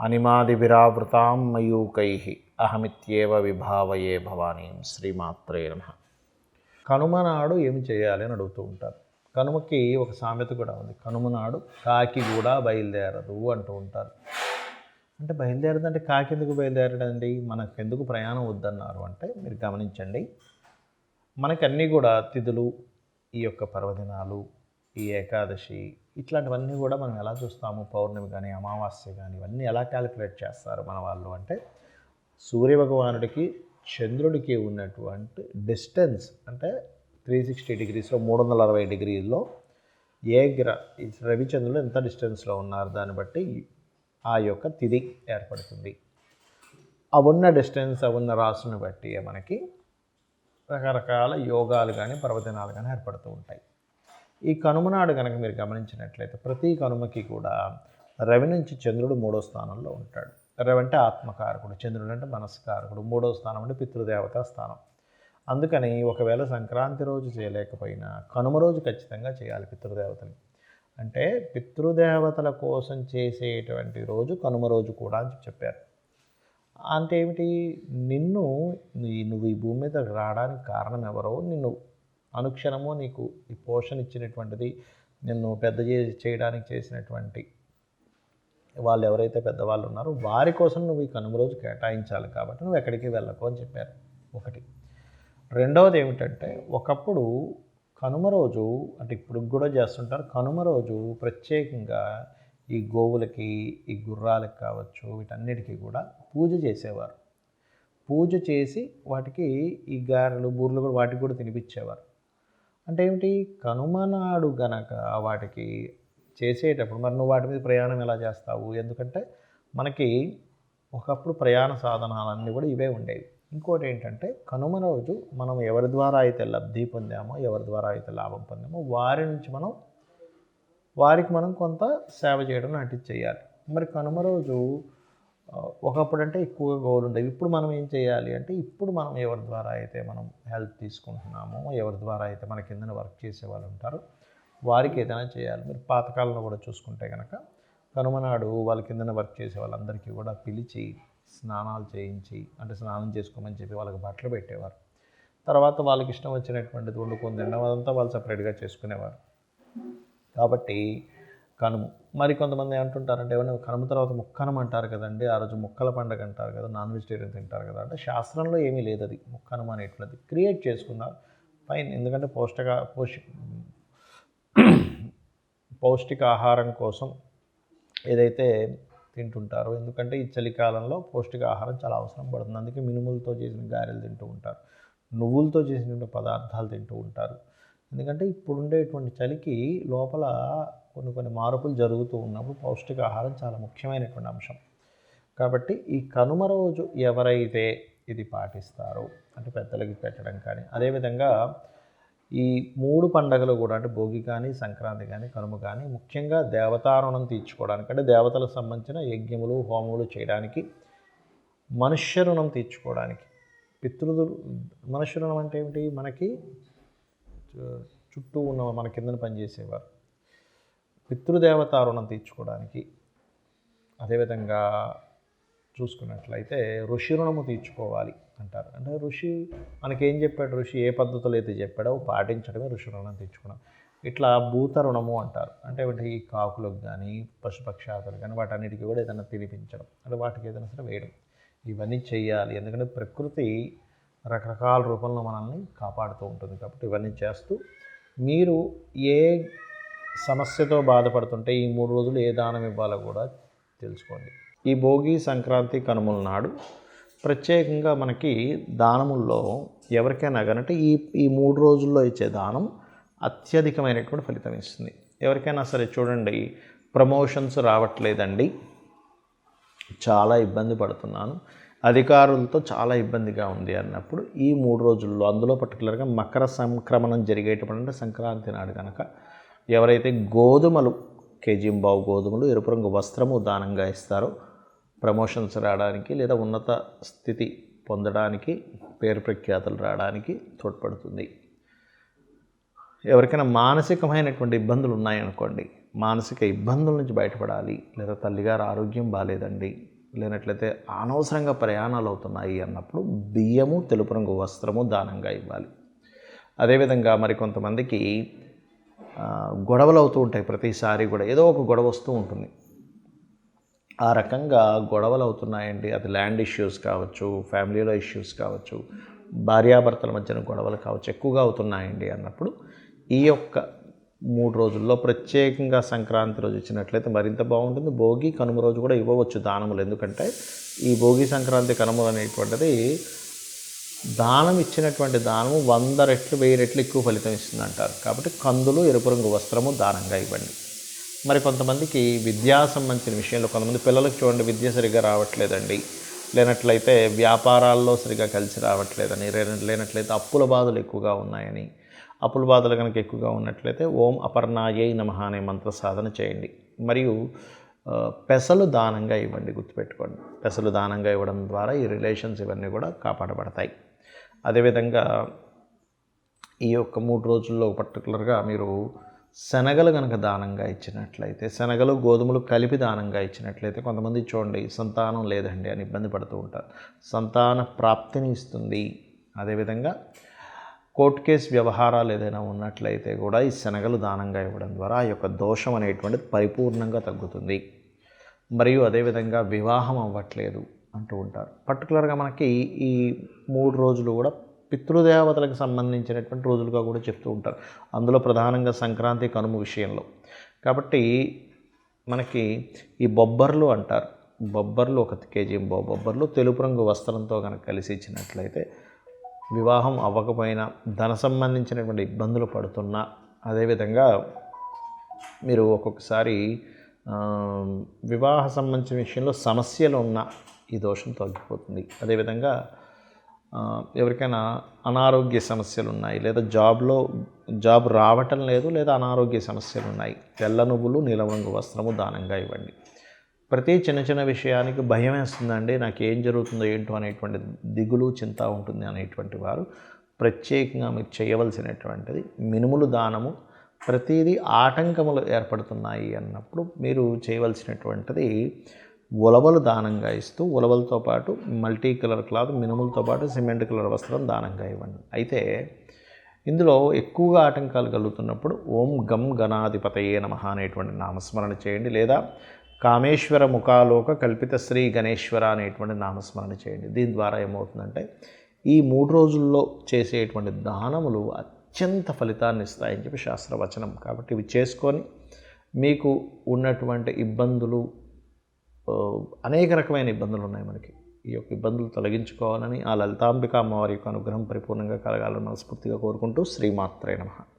అనిమాదివిరావృతాం మయూకై అహమిత్యేవ విభావయే భవానీం శ్రీమాత్రే నమ. కనుమ నాడు ఏమి చేయాలి అని అడుగుతూ ఉంటారు. కనుమకి ఒక సామెత కూడా ఉంది. కనుమ నాడు కాకి కూడా బయలుదేరదు అంటూ ఉంటారు. అంటే బయలుదేరదంటే కాకి ఎందుకు బయలుదేరడండి? మనకు ఎందుకు ప్రయాణం వద్దన్నారు అంటే మీరు గమనించండి. మనకన్నీ కూడా తిథులు ఈ యొక్క పర్వదినాలు ఈ ఏకాదశి ఇట్లాంటివన్నీ కూడా మనం ఎలా చూస్తాము? పౌర్ణమి కానీ అమావాస్య కానీ ఇవన్నీ ఎలా క్యాలిక్యులేట్ చేస్తారు మన వాళ్ళు అంటే సూర్య భగవానుడికి చంద్రుడికి ఉన్నటువంటి డిస్టెన్స్ అంటే త్రీ సిక్స్టీ డిగ్రీస్లో మూడు వందల అరవై డిగ్రీల్లో ఏ గ్ర రవిచంద్రుడు రవిచంద్రులు ఎంత డిస్టెన్స్లో ఉన్నారు? దాన్ని బట్టి ఆ యొక్క తిథి ఏర్పడుతుంది. ఆ ఉన్న డిస్టెన్స్ ఆ ఉన్న రాసుని బట్టి మనకి రకరకాల యోగాలు కానీ పర్వదినాలు కానీ ఏర్పడుతూ ఉంటాయి. ఈ కనుమనాడు కనుక మీరు గమనించినట్లయితే ప్రతి కనుమకి కూడా రవి నుంచి చంద్రుడు మూడో స్థానంలో ఉంటాడు. రవి అంటే ఆత్మకారకుడు చంద్రుడు అంటే మనస్కారకుడు మూడో స్థానం అంటే పితృదేవతా స్థానం. అందుకని ఒకవేళ సంక్రాంతి రోజు చేయలేకపోయినా కనుమ రోజు ఖచ్చితంగా చేయాలి పితృదేవతని అంటే పితృదేవతల కోసం చేసేటువంటి రోజు కనుమ రోజు కూడా అని చెప్పారు. అంటే ఏమిటి? నిన్ను నువ్వు ఈ భూమి మీద రావడానికి కారణం ఎవరో నిన్ను అనుక్షణము నీకు ఈ పోషణ ఇచ్చినటువంటిది నిన్ను పెద్ద చే- చేయడానికి చేసినటువంటి వాళ్ళు ఎవరైతే పెద్దవాళ్ళు ఉన్నారో వారి కోసం నువ్వు ఈ కనుమ రోజు కేటాయించాలి కాబట్టి నువ్వు ఎక్కడికి వెళ్ళకు అని చెప్పారు. ఒకటి. రెండవది ఏమిటంటే ఒకప్పుడు కనుమ రోజు అంటే ఇప్పుడు కూడా చేస్తుంటారు కనుమ రోజు ప్రత్యేకంగా ఈ గోవులకి ఈ గుర్రాలకు కావచ్చు వీటన్నిటికీ కూడా పూజ చేసేవారు. పూజ చేసి వాటికి ఈ గారెలు బూర్లు కూడా వాటికి కూడా తినిపించేవారు. అంటే ఏమిటి? కనుమ నాడు గనక వాటికి చేసేటప్పుడు మరి నువ్వు వాటి మీద ప్రయాణం ఎలా చేస్తావు? ఎందుకంటే మనకి ఒకప్పుడు ప్రయాణ సాధనాలన్నీ కూడా ఇవే ఉండేవి. ఇంకోటి ఏంటంటే కనుమ రోజు మనం ఎవరి ద్వారా అయితే లబ్ధి పొందామో ఎవరి ద్వారా అయితే లాభం పొందామో వారి నుంచి మనం వారికి మనం కొంత సేవ చేయడం లాంటిది చేయాలి. మరి కనుమ రోజు ఒకప్పుడు అంటే ఎక్కువగా గోవులు ఉండేవి. ఇప్పుడు మనం ఏం చేయాలి అంటే ఇప్పుడు మనం ఎవరి ద్వారా అయితే మనం హెల్ప్ తీసుకుంటున్నామో ఎవరి ద్వారా అయితే మన కిందన వర్క్ చేసే వాళ్ళు ఉంటారో వారికి ఏదైనా చేయాలి. మీరు పాతకాలంలో కూడా చూసుకుంటే కనుక కనుమనాడు వాళ్ళ కిందన వర్క్ చేసే వాళ్ళందరికీ కూడా పిలిచి స్నానాలు చేయించి అంటే స్నానం చేసుకోమని చెప్పి వాళ్ళకి బట్టలు పెట్టేవారు. తర్వాత వాళ్ళకి ఇష్టం వచ్చినటువంటిది వండుకొని తినడం అదంతా వాళ్ళు సపరేట్గా చేసుకునేవారు. కాబట్టి కనుము. మరి కొంతమంది అంటుంటారంటే ఏమన్నా కనుమ తర్వాత ముక్కనం అంటారు కదండి ఆ రోజు ముక్కల పండగ అంటారు కదా నాన్ వెజిటేరియన్ తింటారు కదా అంటే శాస్త్రంలో ఏమీ లేదు అది ముక్కనం అనేటువంటిది. క్రియేట్ చేసుకున్నారు ఫైన్. ఎందుకంటే పౌష్టిక పోషి పౌష్టికాహారం కోసం ఏదైతే తింటుంటారో ఎందుకంటే ఈ చలికాలంలో పౌష్టికాహారం చాలా అవసరం పడుతుంది. అందుకే మినుములతో చేసిన గారెలు తింటూ ఉంటారు నువ్వులతో చేసిన పదార్థాలు తింటూ ఉంటారు. ఎందుకంటే ఇప్పుడు ఉండేటువంటి చలికి లోపల కొన్ని కొన్ని మార్పులు జరుగుతూ ఉన్నప్పుడు పౌష్టికాహారం చాలా ముఖ్యమైనటువంటి అంశం. కాబట్టి ఈ కనుమ రోజు ఎవరైతే ఇది పాటిస్తారో అంటే పెద్దలకి పెట్టడం కానీ అదేవిధంగా ఈ మూడు పండగలు కూడా అంటే భోగి కానీ సంక్రాంతి కానీ కనుమ కానీ ముఖ్యంగా దేవతారుణం తీర్చుకోవడానికి అంటే దేవతలకు సంబంధించిన యజ్ఞములు హోమములు చేయడానికి మనుష్య రుణం తీర్చుకోవడానికి పితృదు మనుష్య రుణం అంటే ఏమిటి? మనకి చుట్టూ ఉన్న మన కిందన పనిచేసేవారు. పితృదేవత రుణం తీర్చుకోవడానికి అదేవిధంగా చూసుకున్నట్లయితే ఋషి రుణము తీర్చుకోవాలి అంటారు. అంటే ఋషి మనకేం చెప్పాడు? ఋషి ఏ పద్ధతులు అయితే చెప్పాడో పాటించడమే ఋషి రుణం తీర్చుకోవడం ఇట్లా భూత రుణము అంటారు. అంటే ఒకటి ఈ కాకులకు కానీ పశుపక్షాతులు కానీ వాటన్నిటికీ కూడా ఏదైనా తినిపించడం. అంటే వాటికి ఏదైనా సరే వేయడం. ఇవన్నీ చేయాలి ఎందుకంటే ప్రకృతి రకరకాల రూపంలో మనల్ని కాపాడుతూ ఉంటుంది కాబట్టి ఇవన్నీ చేస్తూ మీరు ఏ సమస్యతో బాధపడుతుంటే ఈ మూడు రోజులు ఏ దానం ఇవ్వాలో కూడా తెలుసుకోండి. ఈ భోగి సంక్రాంతి కనుమల నాడు ప్రత్యేకంగా మనకి దానముల్లో ఎవరికైనా కనంటే ఈ ఈ మూడు రోజుల్లో ఇచ్చే దానం అత్యధికమైనటువంటి ఫలితం ఇస్తుంది. ఎవరికైనా సరే చూడండి ప్రమోషన్స్ రావట్లేదండి. చాలా ఇబ్బంది పడుతున్నాను. అధికారులతో చాలా ఇబ్బందిగా ఉంది అన్నప్పుడు ఈ మూడు రోజుల్లో అందులో పర్టికులర్గా మకర సంక్రమణం జరిగేటప్పుడు అంటే సంక్రాంతి నాడు కనుక ఎవరైతే గోధుమలు కేజీ బావు గోధుమలు ఎరుపు రంగు వస్త్రము దానంగా ఇస్తారో ప్రమోషన్స్ రావడానికి లేదా ఉన్నత స్థితి పొందడానికి పేరు ప్రఖ్యాతులు రావడానికి తోడ్పడుతుంది. ఎవరికైనా మానసికమైనటువంటి ఇబ్బందులు ఉన్నాయనుకోండి మానసిక ఇబ్బందుల నుంచి బయటపడాలి లేదా తల్లిగారు ఆరోగ్యం బాగాలేదండి లేనట్లయితే అనవసరంగా ప్రయాణాలు అవుతున్నాయి అన్నప్పుడు బియ్యము తెలుపు రంగు వస్త్రము దానంగా ఇవ్వాలి. అదేవిధంగా మరి కొంతమందికి గొడవలు అవుతూ ఉంటాయి ప్రతిసారి కూడా. ఏదో ఒక గొడవ వస్తూ ఉంటుంది. ఆ రకంగా గొడవలు అవుతున్నాయండి అది ల్యాండ్ ఇష్యూస్ కావచ్చు ఫ్యామిలీలో ఇష్యూస్ కావచ్చు భార్యాభర్తల మధ్యన గొడవలు కావచ్చు ఎక్కువగా అవుతున్నాయండి అన్నప్పుడు. ఈ యొక్క మూడు రోజుల్లో ప్రత్యేకంగా సంక్రాంతి రోజు ఇచ్చినట్లయితే మరింత బాగుంటుంది. భోగి కనుమ రోజు కూడా ఇవ్వవచ్చు దానములు. ఎందుకంటే ఈ భోగి సంక్రాంతి కనుమలు అనేటువంటిది దానం ఇచ్చినటువంటి దానము వంద రెట్లు వెయ్యి రెట్లు ఎక్కువ ఫలితం ఇస్తుంది అంటారు. కాబట్టి కందులు ఎరుపు రంగు వస్త్రము దానంగా ఇవ్వండి. మరి కొంతమందికి విద్యా సంబంధించిన విషయంలో కొంతమంది పిల్లలకు చూడండి విద్య సరిగ్గా రావట్లేదండి. లేనట్లయితే వ్యాపారాల్లో సరిగ్గా కలిసి రావట్లేదని లేనట్లయితే అప్పుల బాధలు ఎక్కువగా ఉన్నాయని అప్పుల బాధలు కనుక ఎక్కువగా ఉన్నట్లయితే ఓం అపర్ణాయై నమః అనే మంత్ర సాధన చేయండి. మరియు పెసలు దానంగా ఇవ్వండి గుర్తుపెట్టుకోండి. పెసలు దానంగా ఇవ్వడం ద్వారా ఈ రిలేషన్స్ ఇవన్నీ కూడా కాపాడబడతాయి. అదేవిధంగా ఈ యొక్క మూడు రోజుల్లో పర్టికులర్గా మీరు శనగలు కనుక దానంగా ఇచ్చినట్లయితే శనగలు గోధుమలు కలిపి దానంగా ఇచ్చినట్లయితే కొంతమంది చూడండి సంతానం లేదండి అని ఇబ్బంది పడుతూ ఉంటారు. సంతాన ప్రాప్తిని ఇస్తుంది. అదేవిధంగా కోర్టు కేసు వ్యవహారాలు ఏదైనా ఉన్నట్లయితే కూడా ఈ శనగలు దానంగా ఇవ్వడం ద్వారా ఆ యొక్క దోషం అనేటువంటిది పరిపూర్ణంగా తగ్గుతుంది. మరియు అదేవిధంగా వివాహం అవ్వట్లేదు. అంటూ ఉంటారు. పర్టికులర్గా మనకి ఈ మూడు రోజులు కూడా పితృదేవతలకు సంబంధించినటువంటి రోజులుగా కూడా చెప్తూ ఉంటారు. అందులో ప్రధానంగా సంక్రాంతి కనుమ విషయంలో. కాబట్టి మనకి ఈ బొబ్బర్లు అంటారు. బొబ్బర్లు ఒక కేజీ బొ- బొబ్బర్లు తెలుపు రంగు వస్త్రంతో కనుక కలిసి ఇచ్చినట్లయితే వివాహం అవ్వకపోయినా ధన సంబంధించినటువంటి ఇబ్బందులు పడుతున్నా అదేవిధంగా మీరు ఒక్కొక్కసారి వివాహ సంబంధించిన విషయంలో సమస్యలు ఉన్న ఈ దోషం తగ్గిపోతుంది. అదేవిధంగా ఎవరికైనా అనారోగ్య సమస్యలు ఉన్నాయి లేదా జాబ్లో జాబ్ రావటం లేదు లేదా అనారోగ్య సమస్యలు ఉన్నాయి తెల్ల నువ్వులు నీలవంగు రంగు వస్త్రము దానంగా ఇవ్వండి. ప్రతి చిన్న చిన్న విషయానికి భయం వేస్తుందండి. నాకు ఏం జరుగుతుందో ఏంటో అనేటువంటి దిగులు చింత ఉంటుంది అనేటువంటి వారు ప్రత్యేకంగా మీరు చేయవలసినటువంటిది మినుములు దానము ప్రతిదీ ఆటంకములు ఏర్పడుతున్నాయి అన్నప్పుడు మీరు చేయవలసినటువంటిది ఉలవలు దానంగా ఇస్తూ ఉలవలతో పాటు మల్టీ కలర్ క్లాత్ మినుములతో పాటు సిమెంట్ కలర్ వస్త్రం దానంగా ఇవ్వండి. అయితే ఇందులో ఎక్కువగా ఆటంకాలు కలుగుతున్నప్పుడు ఓం గం గణాధిపతయే నమ అనేటువంటి నామస్మరణ చేయండి. లేదా కామేశ్వర ముఖాలోక కల్పిత శ్రీ గణేశ్వర అనేటువంటి నామస్మరణ చేయండి. దీని ద్వారా ఏమవుతుందంటే ఈ మూడు రోజుల్లో చేసేటువంటి దానములు అత్యంత ఫలితాన్ని ఇస్తాయని చెప్పి శాస్త్రవచనం. కాబట్టి ఇవి చేసుకొని మీకు ఉన్నటువంటి ఇబ్బందులు అనేక రకమైన ఇబ్బందులు ఉన్నాయి మనకి. ఈ యొక్క ఇబ్బందులు తొలగించుకోవాలని ఆ లలితాంబిక అమ్మవారి యొక్క అనుగ్రహం పరిపూర్ణంగా కలగాలని మనస్ఫూర్తిగా కోరుకుంటూ శ్రీమాత్రే నమః.